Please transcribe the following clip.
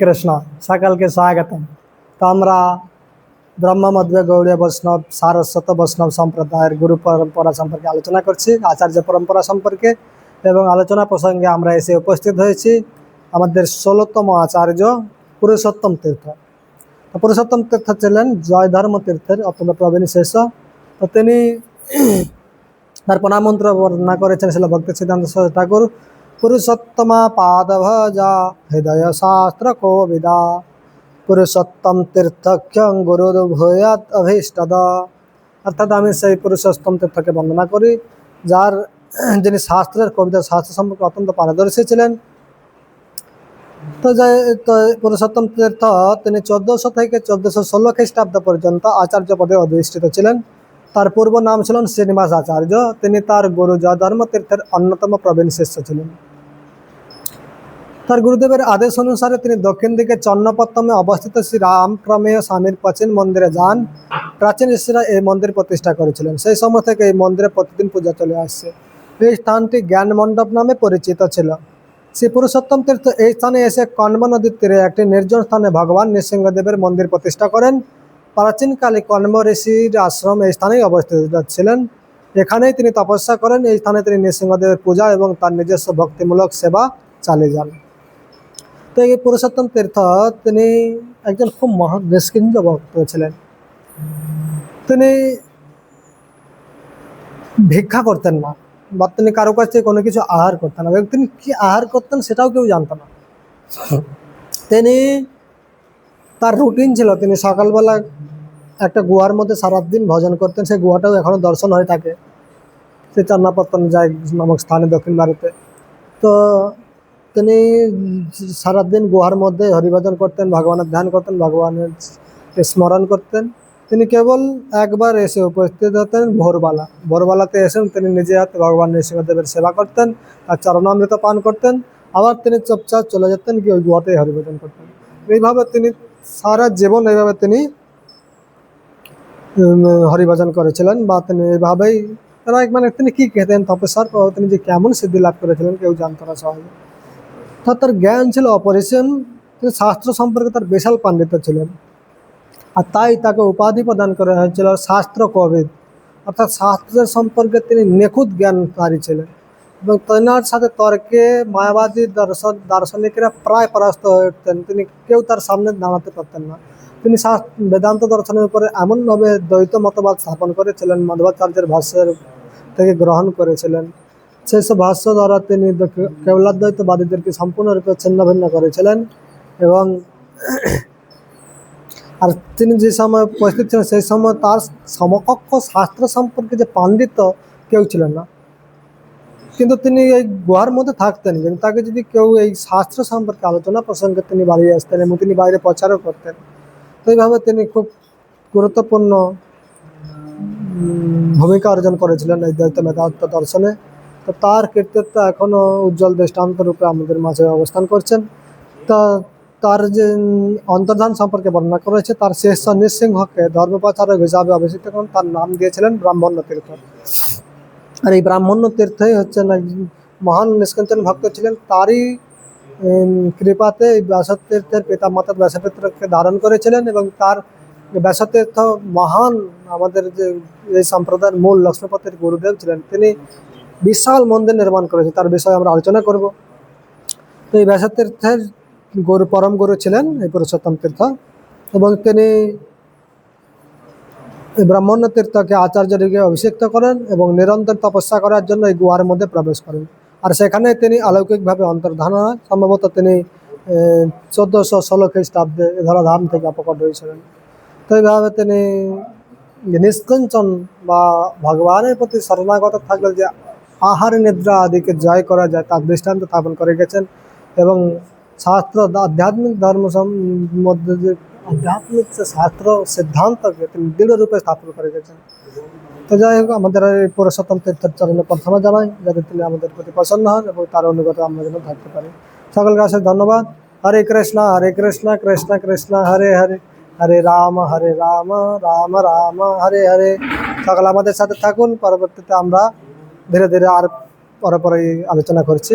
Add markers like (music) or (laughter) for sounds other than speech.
কৃষ্ণ, সকলকে স্বাগতম। তো আমরা ব্রহ্মমধ্য গৌড়ীয় বৈষ্ণব, সারস্বত বৈষ্ণব সম্প্রদায়ের গুরু পরম্পরা সম্পর্কে আলোচনা করছি, আচার্য পরম্পরা সম্পর্কে এবং আলোচনা প্রসঙ্গে আমরা এসে উপস্থিত হয়েছি আমাদের ষোলোতম আচার্য পুরুষোত্তম তীর্থ। পুরুষোত্তম তীর্থ ছিলেন জয় ধর্ম তীর্থের অত্যন্ত প্রবীণ শেষ তো তিনি তার প্রণামন্ত্র বর্ণনা করেছেন ছিল ভক্তি সিদ্ধান্ত ঠাকুর। হৃদয় শাস্ত্র কোবিদা পুরুষোত্তম তীর্থক্ষং গুরু ভূয়াত অভীষ্টদ। অর্থাৎ আমি সেই পুরুষোত্তম তীর্থকে বন্দনা করি, যার যিনি শাস্ত্রের কবিতা শাস্ত্র সম্পর্কে অত্যন্ত পারদর্শী ছিলেন। তো পুরুষোত্তম তীর্থ তিনি চোদ্দশো থেকে চোদ্দশো ষোলো খ্রিস্টাব্দ পর্যন্ত আচার্য পদে অধিষ্ঠিত ছিলেন। তার পূর্ব নাম ছিলেন শ্রীনিবাস আচার্য। তিনি তার গুরু জয়ধর্ম তীর্থের অন্যতম প্রবীণ শিষ্য ছিলেন। তার গুরুদেবের আদেশ অনুসারে তিনি দক্ষিণ দিকে চন্নপত্তমে অবস্থিত শ্রী রামপ্রমেয় স্বামীর প্রাচীন মন্দিরে যান। প্রাচীন ঋষিরা এই মন্দির প্রতিষ্ঠা করেছিলেন। সেই সময় থেকে এই মন্দিরে প্রতিদিন পূজা চলে আসছে। এই স্থানটি জ্ঞান মণ্ডপ নামে পরিচিত ছিল। শ্রী পুরুষোত্তম তীর্থ এই স্থানে এসে কণ্ব নদীর তীরে একটি নির্জন স্থানে ভগবান নৃসিংহদেবের মন্দির প্রতিষ্ঠা করেন। প্রাচীনকালে কণ্ব ঋষির আশ্রম এই স্থানেই অবস্থিত ছিলেন। এখানেই তিনি তপস্যা করেন। এই স্থানে তিনি নৃসিংহদেবের পূজা এবং তার নিজস্ব ভক্তিমূলক সেবা চালিয়ে যান। তো এই পুরুষোত্তম তীর্থ, তিনি একজন খুব মহান নিষ্কিঞ্জ ভক্ত ছিলেন। তিনি ভিক্ষা করতেন না বা তিনি কারও কাছ থেকে কোনো কিছু আহার করতেন না। তিনি কি আহার করতেন সেটাও কেউ জানতো না। তিনি তার রুটিন ছিল, তিনি সকালবেলা একটা গুহার মধ্যে সারাদিন ভজন করতেন, সেই গুহাটাও এখনও দর্শন হয়ে থাকে। সেই চান্নাপত্তন যায় নামক স্থানে দক্ষিণ ভারতে। তো তিনি সারাদিন গুহার মধ্যে হরিভজন করতেন, ভগবানের ধ্যান করতেন, ভগবানের স্মরণ করতেন। তিনি কেবল একবার এসে উপস্থিত হতেন ভোরবেলা। ভোরবেলাতে এসে তিনি নিজে হাতে ভগবান নৃসিংহদেবের সেবা করতেন আর চরণামৃত পান করতেন। আবার তিনি চুপচাপ চলে যেতেন কি ওই গুহাতেই হরিভজন করতেন। এইভাবে তিনি সারা জীবন এইভাবে তিনি হরিভজন করেছিলেন বা তিনি এইভাবেই, তারা মানে তিনি কি খেতেন, তপস্যার পর তিনি যে কেমন সিদ্ধি লাভ করেছিলেন কেউ জানতো না সহজে। অর্থাৎ তার জ্ঞান ছিল অপরিসীম তিনি শাস্ত্র সম্পর্কে তার বিশাল পাণ্ডিত্য ছিলেন। আর তাই তাকে উপাধি প্রদান করা হয়েছিল শাস্ত্র কবিদ অর্থাৎ শাস্ত্রের সম্পর্কে তিনি নিখুঁত জ্ঞানকারী ছিলেন এবং তেনার সাথে তর্কে, মায়াবাদী দর্শন, দার্শনিকরা প্রায় পরাস্ত হয়ে উঠতেন। তিনি কেউ তার সামনে দাঁড়াতে পারতেন না। তিনি বেদান্ত দর্শনের উপরে এমনভাবে দ্বৈত মতবাদ স্থাপন করেছিলেন মাধবাচার্যের ভাষ্যের থেকে গ্রহণ করেছিলেন। সেই সব ভাষ্য দ্বারা তিনি কেবলাদ্বৈতবাদীদেরকে সম্পূর্ণরূপে ছিন্ন ভিন্ন করেছিলেন এবং (clears throat) আর তিনি যে সময় উপস্থিত ছিলেন, সেই সময় তার সমকক্ষ শাস্ত্র সম্পর্কে যে পাণ্ডিত্য কেউ ছিলেন না। কিন্তু তিনি এই গুহার মধ্যে থাকতেন, কিন্তু তাকে যদি কেউ এই শাস্ত্র সম্পর্কে আলোচনা প্রসঙ্গে তিনি বাড়িয়ে আসতেন এবং তিনি বাইরে প্রচারও করতেন, তো এইভাবে তিনি খুব গুরুত্বপূর্ণ ভূমিকা অর্জন করেছিলেন এই দ্বৈত বেদান্ত দর্শনে। তো তার কীর্তিত্ব এখনও উজ্জ্বল দৃষ্টান্ত রূপে আমাদের মাঝে অবস্থান করছেন। তা তার যে অন্তর্ধান সম্পর্কে বর্ণনা করেছে, তার শেষ নৃসিংহকে ধর্মপ্রচারক হিসাবে অভিষিক্ত করেন, তার নাম দিয়েছিলেন ব্রাহ্মণ্য তীর্থ। আর এই ব্রাহ্মণ্য তীর্থই হচ্ছেন মহান নিষ্কঞ্চন ভক্ত ছিলেন, তারই কৃপাতে এই ব্যাসতীর্থের পিতা মাতা ব্যাসতীর্থকে ধারণ করেছিলেন এবং তার ব্যাসতীর্থ মহান আমাদের যে, এই সম্প্রদায়ের মূল লক্ষ্মীপতির গুরুদেব ছিলেন। তিনি বিশাল মন্দির নির্মাণ করেছে, তার বিষয়ে আমরা আলোচনা করব। তো এই ব্যাসতীর্থের গুরু, পরম গুরু ছিলেন এই পুরুষোত্তম তীর্থ এবং তিনি ব্রাহ্মণ্য তীর্থকে আচার্যদিকে অভিষিক্ত করেন এবং নিরন্তর তপস্যা করার জন্য এই গুহার মধ্যে প্রবেশ করেন। আর সেখানে তিনি অলৌকিকভাবে অন্তর্ধান হয়। সম্ভবত তিনি চোদ্দোশো ষোলো খ্রিস্টাব্দে ধরাধাম থেকে অপকট হয়েছিলেন। তো এইভাবে তিনি নিষ্কঞ্চন বা ভগবানের প্রতি শরণাগত থাকলে যে আহার নিদ্রা আদিকে জয় করা যায়, তার দৃষ্টান্ত স্থাপন করে গেছেন। এবং শাস্ত্র আধ্যাত্মিক ধর্ম মধ্যে যে আধ্যাত্মিক যে শাস্ত্র সিদ্ধান্তকে তিনি দৃঢ় রূপে স্থাপন করে গেছেন। তো যাই হোক, আমাদের এই পুরুষোত্তম তীর্থের চরণে প্রার্থনা জানাই, যাতে তিনি আমাদের প্রতি প্রসন্ন হন এবং তার অনুগত আমরা যেন থাকতে পারি। সকলকে অশেষ ধন্যবাদ। হরে কৃষ্ণ হরে কৃষ্ণ কৃষ্ণ কৃষ্ণ, হরে হরে। হরে রাম হরে রাম রাম রাম, হরে হরে। সকল আমাদের সাথে থাকুন। পরবর্তীতে আমরা ধীরে ধীরে আর পরে পরে আলোচনা করছি।